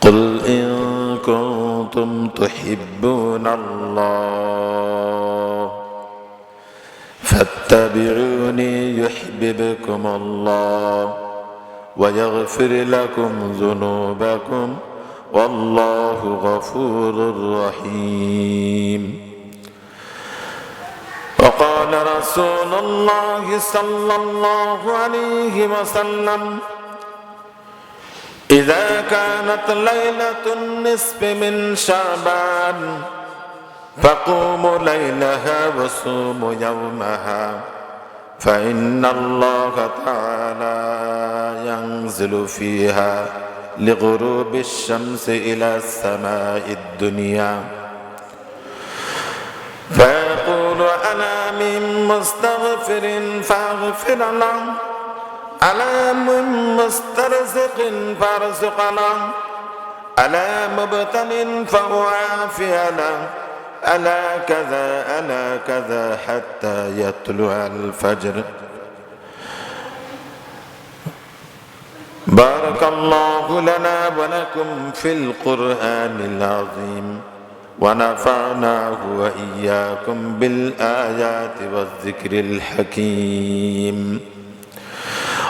قل إن كنتم تحبون الله فاتبعوني يحببكم الله ويغفر لكم ذنوبكم والله غفور رحيم وقال رسول الله صلى الله عليه وسلم إذا كانت ليلة النصف من شعبان فقوموا ليلها وصوموا يومها. فإن الله تعالى ينزل فيها لغروب الشمس إلى السماء الدنيا. فيقول أنا من مستغفر فاغفر له. ألا من مسترزق فارزق له ألا مبتل فأعافي له ألا كذا ألا كذا حتى يطلع الفجر. بارك الله لنا ولكم في القرآن العظيم. ونفعناه وإياكم بالآيات والذكر الحكيم.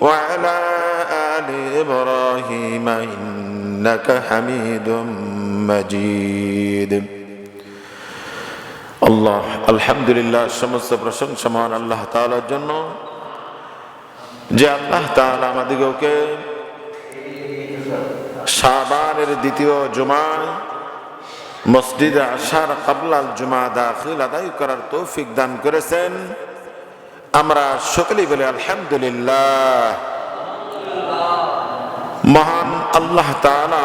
وعلى آل إبراهيم إنك حميد مجيد আল্লাহ আলহামদুলিল্লাহ সমস্ত প্রশংসা মহান আল্লাহ তাআলার জন্য যে আল্লাহ তাআলা আমাদিগকে শাবানের দ্বিতীয় জুমায় মসজিদে আসার কাবলাল জুমা দাখিল আদায় করার তৌফিক দান করেছেন আমরা সকলেই বলে, আলহামদুলিল্লাহ। মহান আল্লাহ তাআলা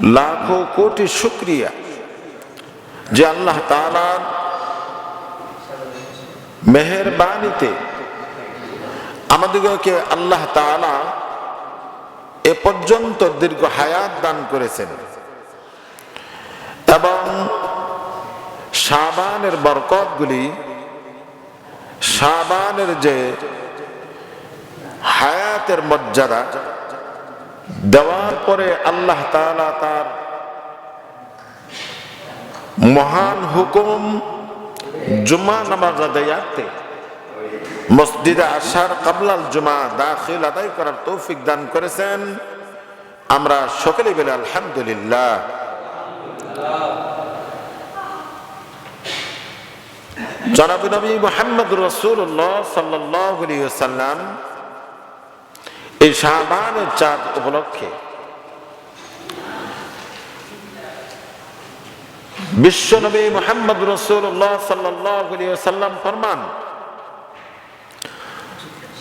লাখো কোটি শুক্রিয়া যে আল্লাহ তাআলার মেহেরবানিতে আমাদেরকে আল্লাহ তাআলা এ পর্যন্ত দীর্ঘ হায়াত দান করেছেন এবং সাবানের বরকতগুলি সাবানের যে হায়াতের মর্যাদা, দেওয়ার পরে আল্লাহ তালা তার মহান হুকুম জুমা নামাজ আদায়াতে মসজিদে আসার কাবলাল জুমা দাখিল আদায় করার তৌফিক দান করেছেন। আমরা সকলে বলে আলহামদুলিল্লাহ। জনাব নবী মোহাম্মদ রসুল্লাহ সাল্লাম এই শাহবানের চাঁদ উপলক্ষে বিশ্বনবী মোহাম্মদ রসুল্লাহ সাল্লাম ফরমান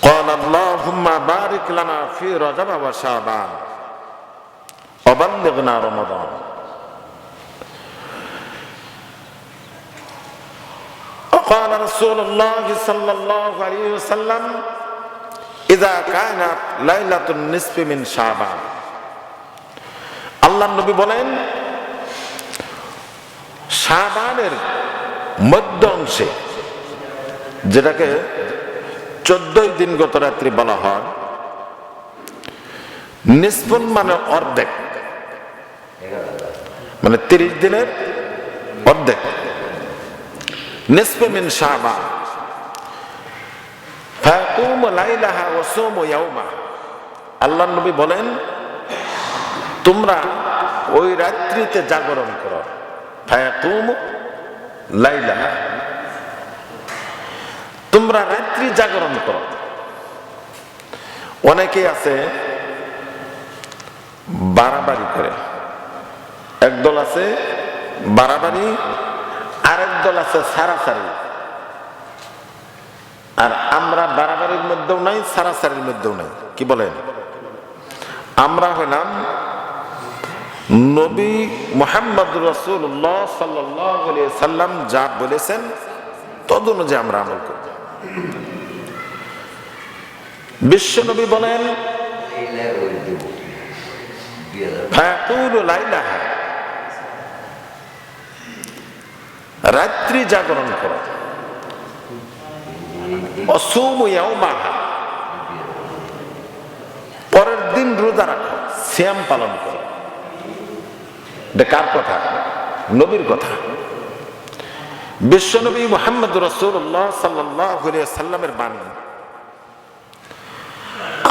قال اللهم بارك لنا في رجب وشعبان وبلغنا رمضان وقال رسول الله صلى الله عليه وسلم إذا كانت ليلة النصف من شعبان আল্লাহ নবী বলেন শাবানের মধ্য অংশে যেটাকে চোদ্দই দিন গত রাত্রি বলা হয় নিষ্পন মানে অর্ধেক মানে তিরিশ দিনের অর্ধেক নিসফে মিন শাবান ফাকুম লাইলাহা ওয়া সুমু ইয়াউমা আল্লাহ নবী বলেন, তোমরা ওই রাত্রিতে জাগরণ করো। ফাকুম লাইলাহা তোমরা রাত্রি জাগরণ করো। অনেকে আছে বাড়াবাড়ি করে। একদল আছে বাড়াবাড়ি আরেক দল আছে সারাসারি। আর আমরা বাড়াবাড়ির মধ্যেও নাই সারাসারির মধ্যেও নাই। কি বলেন? আমরা হইলাম নবী মোহাম্মদ রসুল্লাহ সাল্লাহ সাল্লাম যা বলেছেন তদ অনুযায়ী আমরা আমল করব। বিশ্ব নবী বলেন ফায়াকুলু লাইলাহা। রাত্রি জাগরণ করো। পরের দিন রোজা রাখো শ্যাম পালন করো। কার কথা? নবীর কথা। বিশ্বনবী মোহাম্মদ রসুল্লাহ সাল্লাহ সাল্লামের বাণী।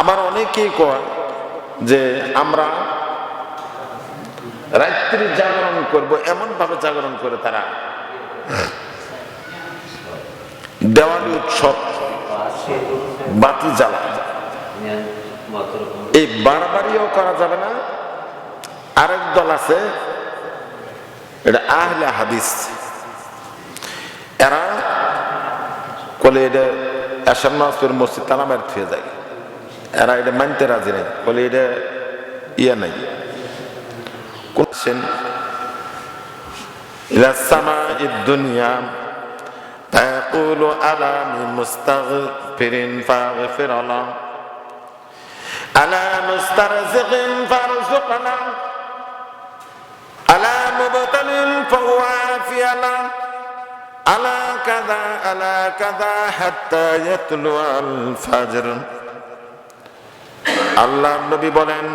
আমার অনেকেই কয় যে আমরা রাত্রি জাগরণ করব এমন ভাবে জাগরণ করে তারা দেওয়ালি উৎসব, বাতি জ্বালা। এই বাড়াবাড়িও করা যাবে না। আরেক দল আছে, এটা আহলে হাদিস। এরা কলে এটা এসাম নাজপুর মসজিদ তালামের থুয়ে যায়। এরা এটা মানতে রাজি নেই বলে এটা ইয়ে নাই। কোন إلى السماء الدنيا فيقول ألا من مستغفر فاغفر له ألا مسترزق فارزقنا ألا مبتل فهو عافي له ألا كذا ألا كذا حتى يطلع الفجر আল্লাহ নবী বলেন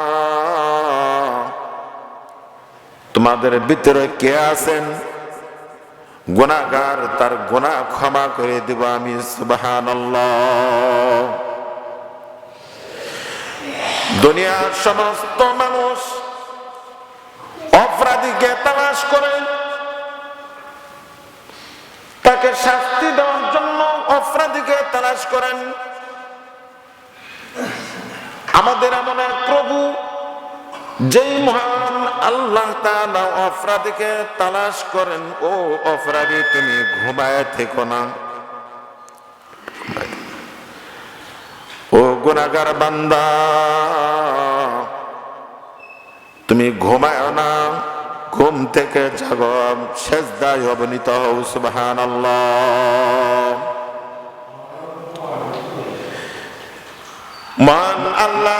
তোমাদের ভিতরে কে আছেন? গুণাগার তার গুণা ক্ষমা করে দিব আমি সুবাহান দুনিয়ার সমস্ত মানুষ অপরাধীকে তালাশ করে, তাকে শাস্তি দেওয়ার জন্য অপরাধীকে তালাশ করেন। আমাদের এমন এক প্রভু যেই মহান আল্লাহ তাআলা অপরাধীকে তালাশ করেন, ও অপরাধী, তুমি ঘুমায় থেকো না। ও গুনাগার বান্দা, তুমি ঘুমায় না, ঘুম থেকে জাগ শেষ দায় অবনীত হও সুবহান মান আল্লাহ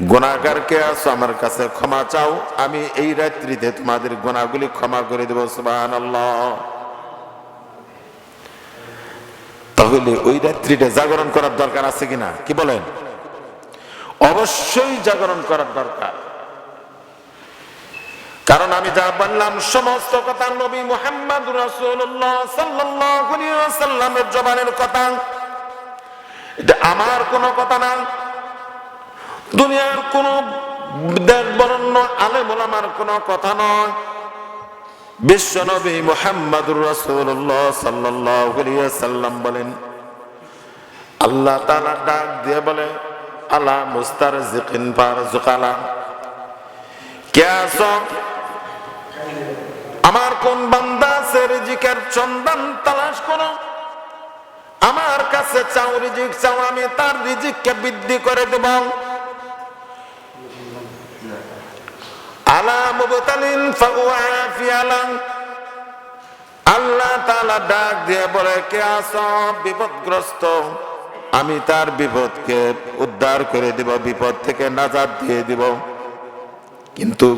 গুণাগার কে আছো আমার কাছে ক্ষমা চাও। আমি এই রাত্রিতে তোমাদের গুণাগুলি ক্ষমা করে দেবো সুবাহ তাহলে ওই রাত্রিটা জাগরণ করার দরকার আছে কিনা? কি বলেন? অবশ্যই জাগরণ করার দরকার। কারণ আমি যা বললাম, সমস্ত কথা নবী মোহাম্মদ রাসূলুল্লাহ সাল্লাল্লাহু আলাইহি ওয়াসাল্লামের জবানের কথা। এটা আমার কোনো কথা না। দুনিয়ার কোন দেশ বরণ্য আলেম ওলামার কোনো কথা নয়। বিশ্ব নবী মোহাম্মদুর আলাইহি ওয়াসাল্লাম বলেন, আল্লাহ তাআলা ডাক দিয়ে বলে, আলা মুস্তারজিকিন ফারজুকালা কে আছো? আমার কোন বান্দা আছে রিজিকের চন্দন তালাশ করো। আমার কাছে চাও রিজিক চাও, আমি তার রিজিককে বৃদ্ধি করে দেব। আলা মুবতালিন আল্লাহ ডাক দিয়ে বলে, কে আছো? বিপদগ্রস্ত। আমি তার বিপদকে উদ্ধার করে দিব, বিপদ থেকে নাজাদ দিয়ে দিব। কিন্তু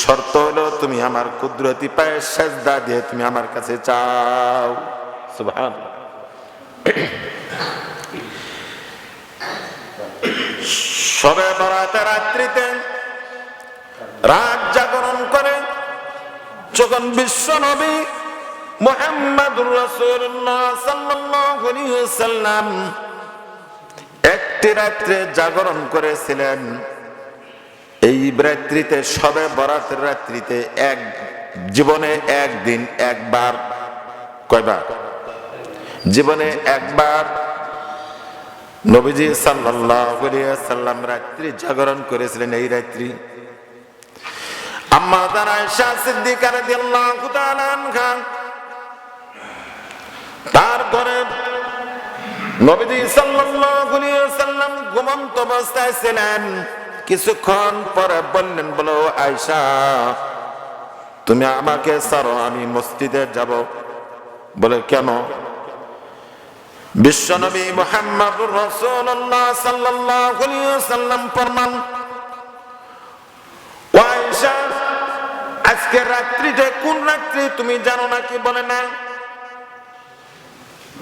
শর্ত হলো, তুমি আমার কুদরতি পায়ে সেজদা দিয়ে তুমি আমার কাছে চাও। সবে বরাতে রাত্রিতে রাত জাগরণ করে। যখন বিশ্ব নবী মোহাম্মদুর রাসূলুল্লাহ একটি রাত্রে জাগরণ করেছিলেন, এই রাত্রিতে, সবে বরাতের রাত্রিতে এক, জীবনে একদিন, একবার, কয়বার? জীবনে একবার নবীজি সাল্লাল্লাহু আলাইহি রাত্রি জাগরণ করেছিলেন, এই রাত্রি। ঘুমন্ত অবস্থায় ছিলেন। কিছুক্ষণ পরে বললেন, বলো, আয়েশা, তুমি আমাকে সারো আমি মসজিদে যাব। বলে, কেন? বিশ্বনবী মোহাম্মদুর রাসূলুল্লাহ সাল্লাল্লাহু আলাইহি ওয়াসাল্লাম ফরমান আজকে রাত্রিতে কোন রাত্রি, তুমি জানো না কি বলে না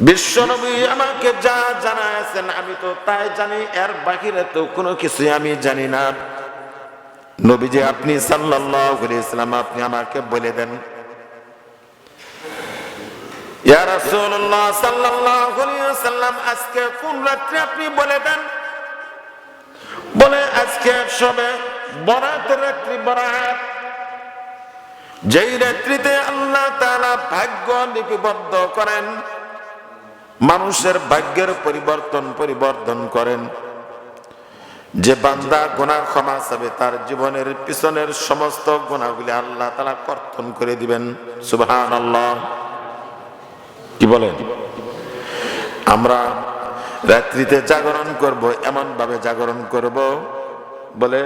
বিশ্বনবী আমাকে যা জানাইছেন আমি তো তাই জানি, এর বাহিরে তো কোনো কিছু আমি জানি না। নবীজি, আপনি সাল্লাল্লাহু ইসলাম আপনি আমাকে বলে দেন। আজকে কোন রাত্রে আপনি বলে দেন? বলে, আজকে সবে বরাত রাত্রি, বরাত। যেই রাত্রিতে আল্লাহ তারা ভাগ্য লিপিবদ্ধ করেন, মানুষের ভাগ্যের পরিবর্তন পরিবর্তন করেন। যে বান্দা গোনা ক্ষমা চাবে, তার জীবনের পিছনের সমস্ত গোনাগুলি আল্লাহ তালা কর্তন করে দিবেন। সুবহান আল্লাহ কি বলেন? আমরা রাত্রিতে জাগরণ করব এমন ভাবে জাগরণ করব, বলে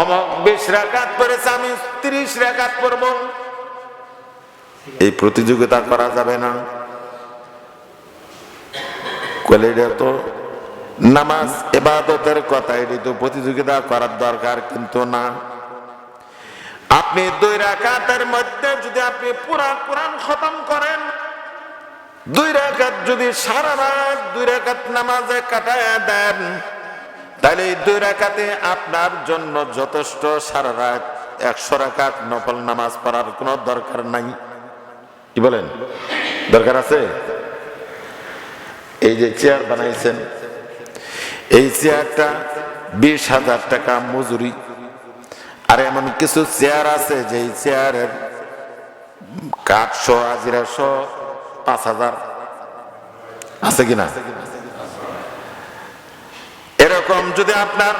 অমক বিশ রাকাত পড়েছে, আমি তিরিশ রাকাত পড়ব। এই প্রতিযোগিতা করা যাবে না। কলে এটা তো নামাজ এবাদতের কথা এটি তো প্রতিযোগিতা করার দরকার কিন্তু না। আপনি দুই রাকাতের মধ্যে যদি আপনি পুরা কোরআন খতম করেন, দুই রাকাত যদি সারা রাত দুই রাকাত নামাজে কাটায় দেন তাহলে এই দুই রাখাতে আপনার জন্য যথেষ্ট সারা রাত একশো রাকাত নফল নামাজ পড়ার কোনো দরকার নাই। কি বলেন? দরকার আছে? এই যে চেয়ার বানাইছেন, এই চেয়ারটা বিশ হাজার টাকা মজুরি। আর এমন কিছু চেয়ার আছে যে চেয়ারের কাঠশো হাজিরাশো পাঁচ হাজার। আছে কিনা এরকম যদি আপনার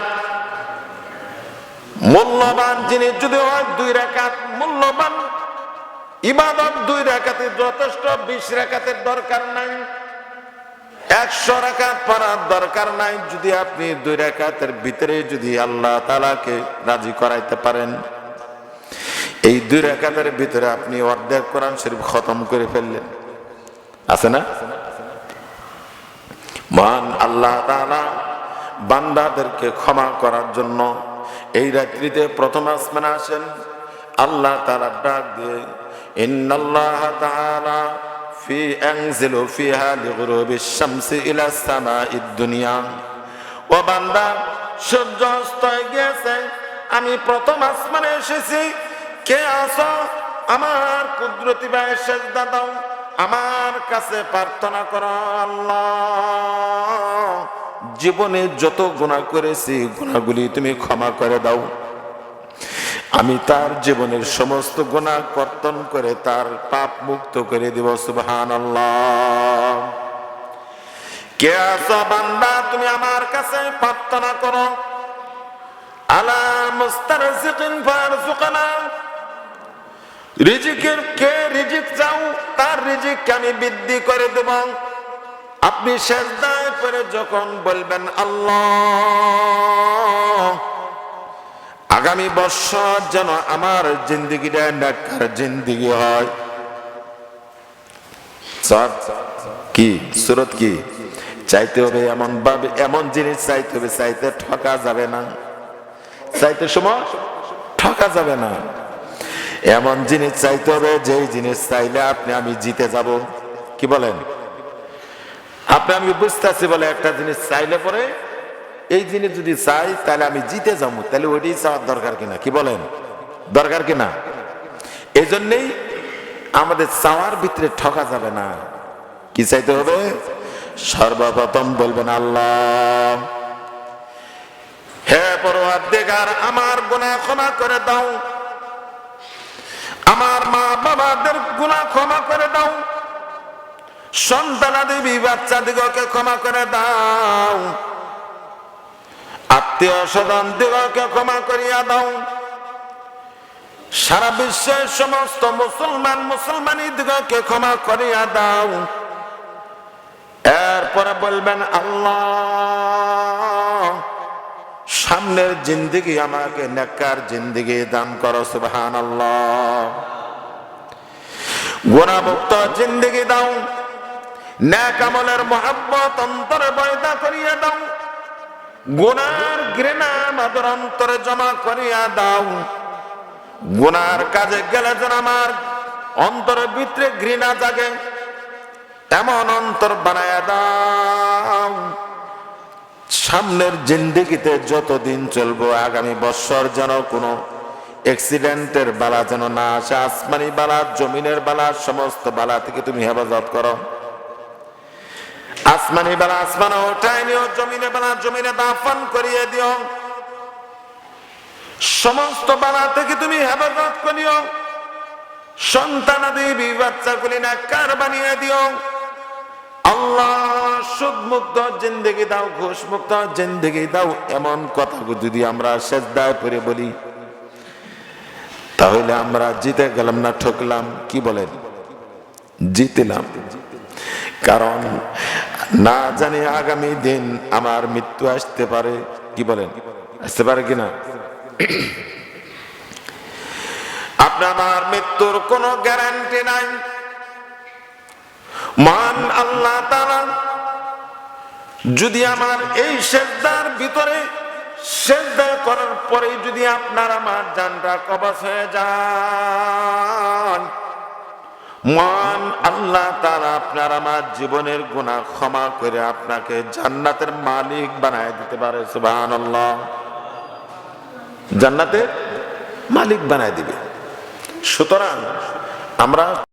মূল্যবান জিনিস যদি হয়, দুই রেখাত মূল্যবান। ইবাদত দুই রেখাতে যথেষ্ট, বিশ রেখাতের দরকার নাই। একশো রেখাত পড়ার দরকার নাই, যদি আপনি দুই রেখাতের ভিতরে যদি আল্লাহ তালাকে রাজি করাইতে পারেন। এই দুই রেখাতের ভিতরে আপনি অর্ধেক কোরআন শরীফ খতম করে ফেললেন। আছে না? মহান আল্লাহ তাআলা বান্দাদেরকে ক্ষমা করার জন্য এই রাত্রিতে প্রথম আসমানে আসেন। আল্লাহ তাআলা ডাক দিয়ে, ইন্নাল্লাহ তাআলা ফি আনজিলু ফিহা লিগুরুবিশ শামসি ইলা সামাইদ দুনিয়া। ও বান্দা, সূর্য অস্ত গিয়েছে, আমি প্রথম আসমানে এসেছি। কে আসো আমার কুদরতি ভাইয়ের সেজদা দাও। আমার কাছে প্রার্থনা করো, আল্লাহ। জীবনে যত গুণা করেছি গুণাগুলি তুমি ক্ষমা করে দাও। আমি তার জীবনের সমস্ত গুণা কর্তন করে তার পাপ মুক্ত করে দিব সুবহান কে আছো বান্দা, তুমি আমার কাছে প্রার্থনা করো। আলা মুস্তারজিকিন ফারজুকনা রিজিকের কে রিজিক চাও, তার রিজিককে আমি বৃদ্ধি করে দেব। আপনি সেজদায় করে যখন বলবেন, আল্লাহ, আগামী বছর যেন আমার জিন্দিগিটা নেককার জিন্দিগি হয়। কি? সুরত কি? চাইতে হবে এমন ভাবে, এমন জিনিস চাইতে হবে, চাইতে ঠকা যাবে না। চাইতে সময় ঠকা যাবে না। এমন জিনিস চাইতে হবে, যেই জিনিস চাইলে আপনি, আমি জিতে যাব। কি বলেন? আপনি আমি বুঝতেছি বলে একটা জিনিস চাইলে পরে, এই জিনিস যদি চাই, তাহলে আমি জিতে যাব। তাহলে ওইটাই চাওয়ার দরকার কিনা? কি বলেন? দরকার কিনা? এই জন্যেই আমাদের চাওয়ার ভিতরে ঠকা যাবে না। কি চাইতে হবে? সর্বপ্রথম বলবেন আল্লাহ, হে পরওয়ারদিগার, আমার গুনাহ ক্ষমা করে দাও। আমার মা বাবাদের গুণা ক্ষমা করে দাও। সন্তানাদি বাচ্চা দিগকে ক্ষমা করে দাও। আত্মীয় স্বজন দিগকে ক্ষমা করিয়া দাও। সারা বিশ্বের সমস্ত মুসলমান মুসলমানি দিগকে ক্ষমা করিয়া দাও। এরপরে বলবেন, আল্লাহ, সামনের জিন্দিগি আমাকে নেকার জিন্দিগি দান করো সুবহান আল্লাহ গুণামুক্ত জিন্দিগি দাও। ন্যাক আমলের মহাব্বত অন্তরে বয়দা করিয়া দাও। গুনার ঘৃণা আমাদের অন্তরে জমা করিয়া দাও। গুনার কাজে গেলে যেন আমার অন্তরের ভিতরে ঘৃণা জাগে, এমন অন্তর বানায়া দাও। সামনের জিন্দিগিতে যতদিন চলবো, আগামী বছর যেন কোনো অ্যাক্সিডেন্টের বালা যেন না আসে, আসমানি বালা, জমিনের বালা, সমস্ত বালা থেকে তুমি হেফাজত করো। আসমানি বালা, আসমানে ওঠাই নিও জমিনে বালা, জমিনে দাফন করিয়ে দিও। সমস্ত বালা থেকে তুমি হেফাজত করিও। সন্তানাদি বাচ্চাগুলি না কার বানিয়ে দিও। আল্লাহ সুদ মুক্ত জিন্দগি দাও ঘুষ মুক্ত জিন্দগি দাও, এমন কথা যদি আমরা সেজদায় করে বলি, তাহলে আমরা জিতে গেলাম না, ঠকলাম, কি বলেন? জিতলাম। কারণ না জানি আগামী দিন আমার মৃত্যু আসতে পারে, কি বলেন? আসতে পারে কিনা আপনার মৃত্যুর কোনো গ্যারান্টি নাই। মান আল্লাহ তাআলা, যদি আমার এই সেজদার ভিতরে সেজদা করার পরে যদি আপনার আমার জানটা কবচ হয়ে যান মান আল্লাহ তারা আপনার আমার জীবনের গুণা ক্ষমা করে আপনাকে জান্নাতের মালিক বানায় দিতে পারে, সুবহানাল্লাহ। জান্নাতের মালিক বানায় দিবে। সুতরাং আমরা